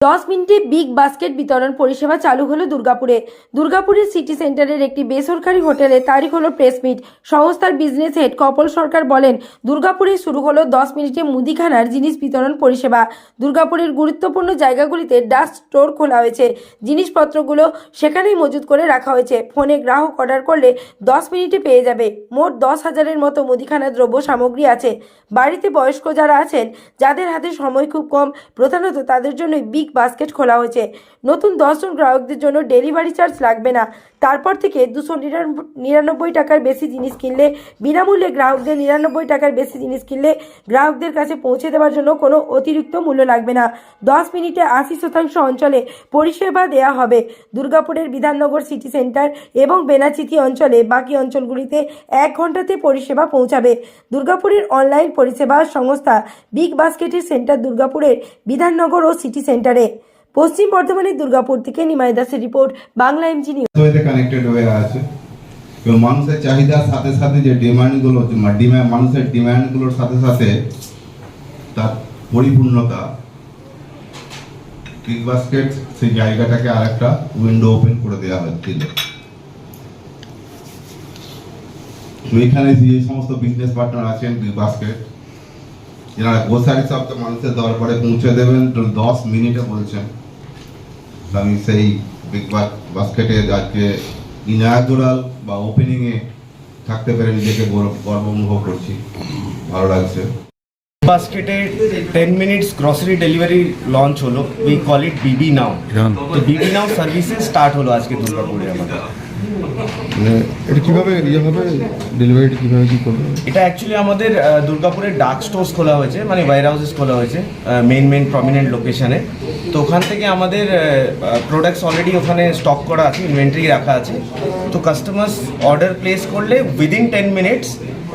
দশ মিনিটে big basket বিতরণ পরিষেবা চালু হলো দুর্গাপুরে। দুর্গাপুরের সিটি সেন্টারের একটি বেসরকারি হোটেলে তারিখ হলো প্রেস মিট। সংস্থার বিজনেস হেড কপল সরকার বলেন, দুর্গাপুরে শুরু হলো দশ মিনিটে মুদিখানার জিনিস বিতরণ পরিষেবা। দুর্গাপুরের গুরুত্বপূর্ণ জায়গাগুলিতে ডাস্ট স্টোর খোলা হয়েছে। জিনিসপত্রগুলো সেখানেই মজুত করে রাখা হয়েছে। ফোনে গ্রাহক অর্ডার করলে দশ মিনিটে পেয়ে যাবে। মোট দশ হাজারের মতো মুদিখানা দ্রব্য সামগ্রী আছে। বাড়িতে বয়স্ক যারা আছেন, যাদের হাতে সময় খুব কম, প্রধানত তাদের জন্য বিগ বাস্কেট খোলা হয়েছে। নতুন দশজন গ্রাহকদের জন্য ডেলিভারি চার্জ লাগবে না। তারপর থেকে দুশো নিরানব্বই টাকার বেশি জিনিস কিনলে, বিনামূল্যে গ্রাহকদের নিরানব্বই টাকার বেশি জিনিস কিনলে গ্রাহকদের কাছে পৌঁছে দেওয়ার জন্য কোনো অতিরিক্ত মূল্য লাগবে না। দশ মিনিটে আশি শতাংশ অঞ্চলে পরিষেবা দেওয়া হবে। দুর্গাপুরের বিধাননগর সিটি সেন্টার এবং বেনাচিতি অঞ্চলে বাকি অঞ্চলগুলিতে এক ঘন্টাতে পরিষেবা পৌঁছাবে। দুর্গাপুরের অনলাইন পরিষেবা সংস্থা বিগ বাস্কেটের সেন্টার দুর্গাপুরের বিধাননগর ও সিটি সেন্টারে পশ্চিম বর্ধমানের দুর্গাপুর থেকে নিমাই দাসের রিপোর্ট, বাংলা এমজি নিউজ মানুষের চাহিদার সাথে সাথে যে ডিমান্ডগুলো ডিমান্ড মানুষের ডিমান্ডগুলোর সাথে সাথে তার পরিপূর্ণতা বিগ বাস্কেট সেই জায়গাটাকে আরেকটা উইন্ডো ওপেন করে দেওয়া হচ্ছিল। এখানে যে সমস্ত বিজনেস পার্টনার আছেন বিগ বাস্কেট এনারা গ্রোসারি সব তো মানুষের দরবারে পৌঁছে দেবেন। দশ মিনিটে বলছেন। আমি সেই বিগ বাস্কেটে আজকে ইনাগুরাল বা ওপেনিংয়ে থাকতে পেরে নিজেকে গৌরব গর্ব অনুভব করছি। ভালো লাগছে। বাস্কেটে ten minutes grocery delivery launch হলো। We call it BB now তো বিবি নাও সার্ভিসেস স্টার্ট হলো আজকে দুর্গাপুরে আমাদের। মানে এটা কীভাবে ইয়ে হবে? ডেলিভারিটা কীভাবে কি করবে? এটা অ্যাকচুয়ালি আমাদের আহ, দুর্গাপুরে ডার্ক স্টোর্স খোলা হয়েছে মানে ওয়ার হাউসেস খোলা হয়েছে মেইন মেইন প্রমিনেন্ট লোকেশনে তো ওখান থেকে আমাদের প্রোডাক্টস অলরেডি ওখানে স্টক করা আছে ইনভেন্টরি রাখা আছে। তো কাস্টমার্স অর্ডার প্লেস করলে উইদিন টেন মিনিটস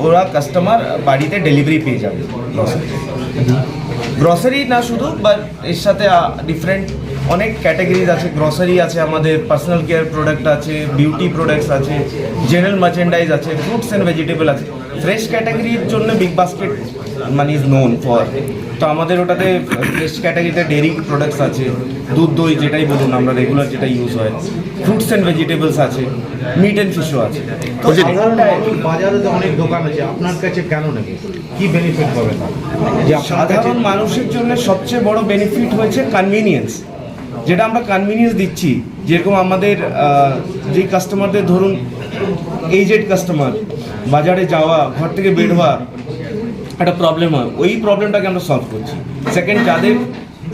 ওরা কাস্টমার বাড়িতে ডেলিভারি পেয়ে যাবে। গ্রসারি না শুধু বাট এর সাথে ডিফারেন্ট অনেক ক্যাটাগরিজ আছে গ্রসারি আছে আমাদের পার্সোনাল কেয়ার প্রোডাক্ট আছে বিউটি প্রোডাক্টস আছে জেনারেল মার্চেন্ডাইজ আছে ফ্রুটস অ্যান্ড ভেজিটেবল আছে। ফ্রেশ ক্যাটাগরির জন্য বিগ বাস্কেট মানে ইজ নোন ফর তো আমাদের ওটাতে ফ্রেশ ক্যাটাগরিতে ডেরি প্রোডাক্টস আছে দুধ দই যেটাই বলুন আমরা রেগুলার যেটা ইউজ হয়। ফ্রুটস অ্যান্ড ভেজিটেবলস আছে মিট অ্যান্ড ফিশও আছে। তো বাজারে তো অনেক দোকান আছে আপনার কাছে কেন নেবে কি বেনিফিট পাবে তার যে আপনার কাছে সাধারণ মানুষের জন্য সবচেয়ে বড় বেনিফিট হয়েছে কনভিনিয়েন্স যেটা আমরা কনভিনিয়েন্স দিচ্ছি, যেরকম আমাদের যে কাস্টমারদের ধরুন এইজেড কাস্টমার বাজারে যাওয়া, ঘর থেকে বের হওয়া, একটা প্রবলেম হয়। ওই প্রবলেমটাকে আমরা সলভ করছি। সেকেন্ড যাদের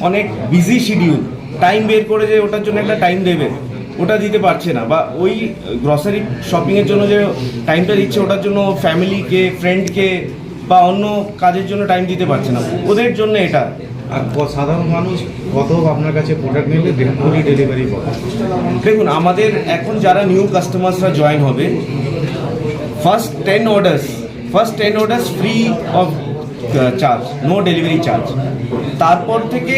অনেক বিজি শিডিউল টাইম বের করে যে ওটার জন্য একটা টাইম দেবে, ওটা দিতে পারছে না। বা ওই গ্রসারি শপিংয়ের জন্য যে টাইমটা দিচ্ছে, ওটার জন্য ফ্যামিলিকে ফ্রেন্ডকে বা অন্য কাজের জন্য টাইম দিতে পারছে না। ওদের জন্য এটা আর সাধারণ মানুষ কত আপনার কাছে প্রোডাক্ট নিলে ডেলিভারি ডেলিভারি দেখুন, আমাদের এখন যারা নিউ কাস্টমার্সরা জয়েন হবে first ten orders first ten orders free of charge no delivery charge তারপর থেকে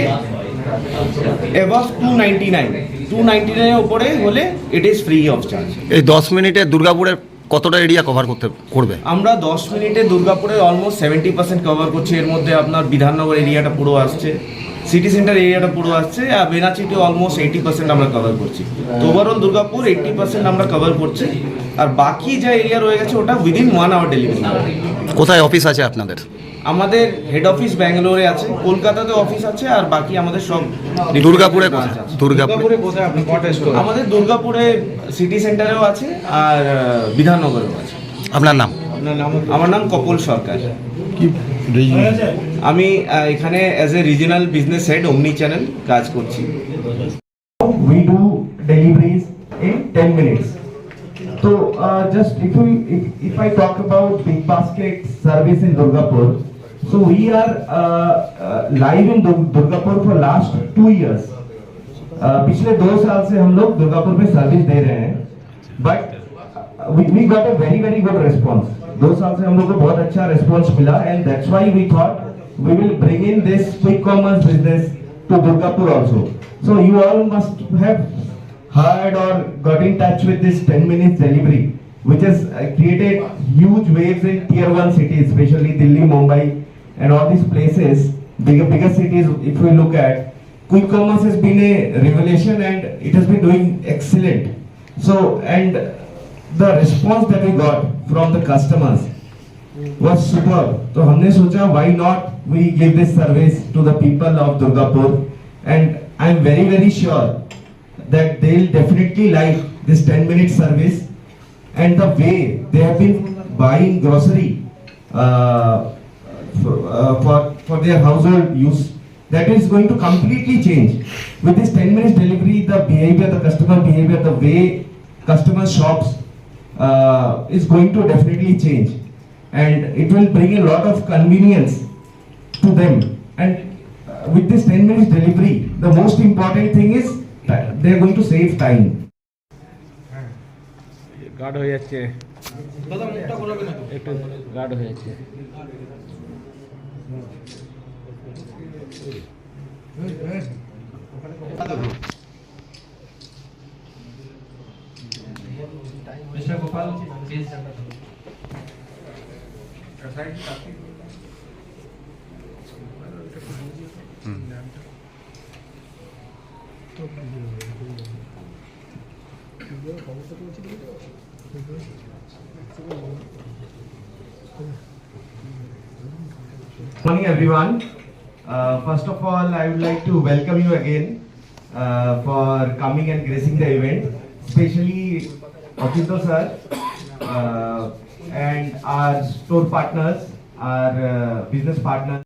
above two ninety nine two ninety নাইনের উপরে হলে it is free of charge এই দশ মিনিটে দুর্গাপুরের কতটা এরিয়া কভার করতে, করবে? আমরা দশ মিনিটে দুর্গাপুরে অলমোস্ট সেভেন্টি পার্সেন্ট কভার করছি। এর মধ্যে আপনার বিধাননগর এরিয়াটা পুরো আসছে। সিটি সেন্টার এরিয়াটা পুরো আসছে আর বেনাচিটি অলমোস্ট এইটি পার্সেন্ট আমরা কভার করছি। তো ওভারঅল দুর্গাপুর এইটি পার্সেন্ট আমরা কভার করছি আর বাকি যা এরিয়া রয়ে গেছে ওটা উইদিন ওয়ান আওয়ার ডেলিভারি কোথায় অফিস আছে আপনাদের? আমাদের হেড অফিস ব্যাঙ্গালোরে আছে কলকাতাতে অফিস আছে আর বাকি আমাদের সব দুর্গাপুরে। দুর্গাপুরে। দুর্গাপুরে কোথায় আপনি? আমাদের দুর্গাপুরে সিটি সেন্টারেও আছে আর বিধাননগরেও আছে। আপনার নাম? আপনার নাম আমার নাম কপল সরকার। কি আমি আহ, এখানে as a regional business head omnichannel কাজ করছি we do deliveries in 10 minutes. So uh, just if we if, if I talk about Big Basket service in Durgapur, so we are uh, uh, live in Dur- Durgapur for last two years. Uh, पिछले दो साल से हम लोग दुर्गापुर में service दे रहे हैं but we, we got a very very good response दो साल से हम लोग को बहुत अच्छा response मिला and that's why we thought we will bring in this quick commerce business to Durgapur also so you all must have heard or got in touch with this 10 minutes delivery which has uh, created huge waves in tier 1 cities especially Delhi Mumbai and all these places bigger bigger cities if we look at quick commerce has been a revelation and it has been doing excellent. So, and the response that we got from the customers was superb. So हमने सोचा why not we give this service to the people of Durgapur and I'm very very sure that they'll definitely like this 10 minute service and the way they have been buying grocery uh, for, uh, for, for their household use that is going to completely change with this 10 minutes delivery the behavior the customer behavior the way customer shops uh, is going to definitely change and it will bring a lot of convenience to them and uh, with this 10 minutes delivery the most important thing is that they are going to save time guard হয়ে যাচ্ছে একটু guard হয়ে যাচ্ছে Morning everyone. Uh, first of all, I would like to welcome you again uh, for coming and gracing the event, especially Ochito sir uh, and our store partners, our uh, business partners.